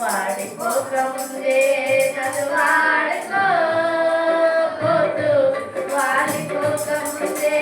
వాడి కోసం చేతను వాడుకో వాడి కోసం చే